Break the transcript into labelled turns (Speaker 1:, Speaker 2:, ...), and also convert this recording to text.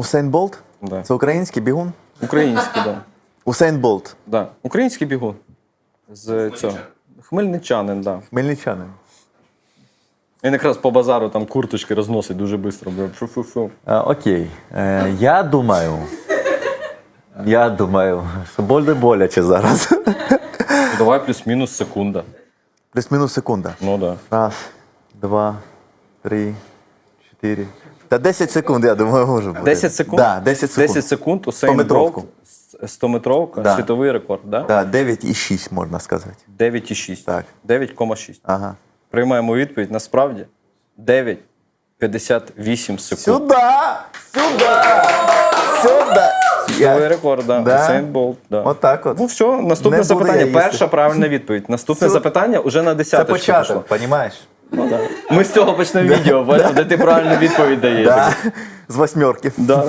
Speaker 1: Усейн Болт?
Speaker 2: Да.
Speaker 1: Це український бігун?
Speaker 2: Український, да.
Speaker 1: Усейн Болт.
Speaker 2: да. Український бігун. З цього. Хмельничанин, да.
Speaker 1: Хмельничанин.
Speaker 2: Він якраз по базару там курточки розносить дуже швидко.
Speaker 1: А, окей. Е, я думаю. Я думаю, що буде боляче зараз.
Speaker 2: Давай плюс-мінус секунда.
Speaker 1: Плюс-мінус секунда.
Speaker 2: Ну да.
Speaker 1: Раз, два, три, чотири. Та 10 секунд, я думаю, може бути.
Speaker 2: 10 секунд?
Speaker 1: Да, 10 секунд.
Speaker 2: 10 секунд у Сейн
Speaker 1: 100-метровку.
Speaker 2: 100-метровка,
Speaker 1: Да.
Speaker 2: світовий рекорд, да?
Speaker 1: Да, 9,6 можна сказати.
Speaker 2: 9,6.
Speaker 1: Так.
Speaker 2: 9,6.
Speaker 1: Ага.
Speaker 2: Приймаємо відповідь. Насправді 9,58 секунд.
Speaker 1: Сюда! Сюда! Сюда!
Speaker 2: Світовий рекорд, да.
Speaker 1: Да?
Speaker 2: Сейн Болт, да.
Speaker 1: Отак от.
Speaker 2: Ну все, наступне
Speaker 1: Не буду
Speaker 2: запитання.
Speaker 1: їсти.
Speaker 2: Перша правильна відповідь. Наступне запитання вже на
Speaker 1: Це
Speaker 2: десяточку пішло.
Speaker 1: початок, розумієш?
Speaker 2: Ну, да. Ми з цього почнемо відео, бачиш, де ти правильну відповідь даєш.
Speaker 1: Да. З восьмерки.
Speaker 2: Да.